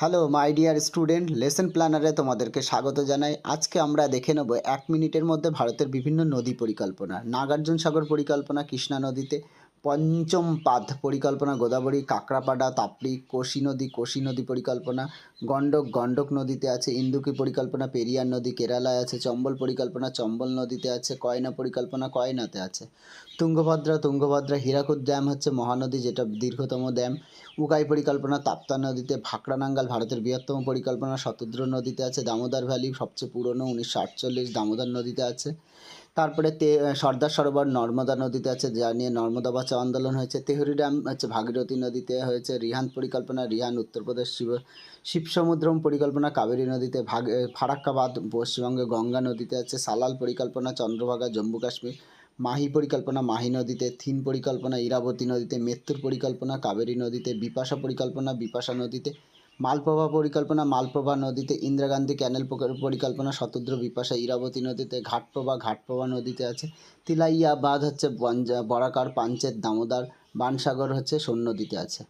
Hello, my dear student, lesson প্ল্যানারে তোমাদেরকে স্বাগত জানাই। আজকে আমরা দেখে নেব এক মিনিটের মধ্যে ভারতের বিভিন্ন নদী পরিকল্পনা। নাগার্জুন সাগর পরিকল্পনা, কৃষ্ণা নদীতে। পঞ্চম পাদ পরিকল্পনা, গোদাবরী, কাকড়াপাড়া, তাপড়ি, কোশি নদী কোশি নদী পরিকল্পনা, গণ্ডক গণ্ডক নদীতে আছে, ইন্দুকি পরিকল্পনা, পেরিয়ার নদী, কেরালায় আছে, চম্বল পরিকল্পনা, চম্বল নদীতে আছে, কয়না পরিকল্পনা, কয়নাতে আছে। তুঙ্গভদ্রা তুঙ্গভদ্রা, হীরাকুদ ড্যাম হচ্ছে মহানদী, যেটা দীর্ঘতম ড্যাম। উকাই পরিকল্পনা, তাপ্তা নদীতে, ভাকড়ানাঙ্গাল ভারতের বৃহত্তম পরিকল্পনা, শতদ্র নদীতে আছে, দামোদর ভ্যালি সবচেয়ে পুরনো, উনিশশো আটচল্লিশ, দামোদর নদীতে আছে। তারপরে তে সর্দার সরোবর নর্মদা নদীতে আছে, যা নিয়ে নর্মদা বাঁচাও আন্দোলন হয়েছে। তেহরি ড্যাম হচ্ছে ভাগীরথী নদীতে হয়েছে রিহান পরিকল্পনা, রিহান উত্তরপ্রদেশ শিব, শিবসমুদ্রম পরিকল্পনা, কাবেরী নদীতে ভাগ ফারাক্কাবাদ, পশ্চিমবঙ্গে গঙ্গা নদীতে আছে, সালাল পরিকল্পনা, চন্দ্রভাগা, জম্মু কাশ্মীর, মাহি পরিকল্পনা, মাহি নদীতে থিন পরিকল্পনা, ইরাবতী নদীতে মেত্তুর পরিকল্পনা, কাবেরী নদীতে বিপাশা পরিকল্পনা, বিপাশা নদীতে মালপ্রভা পরিকল্পনা, মালপ্রভা নদীতে ইন্দিরা গান্ধী ক্যানেল পরিকল্পনা, শতদ্র বিপাশা ইরাবতী নদীতে ঘাটপ্রভা ঘাটপ্রভা নদীতে আছে। তিলাইয়া বাঁধ হচ্ছে বরাকার পাঞ্চেত দামোদর, বানসাগর হচ্ছে সোন নদীতে আছে।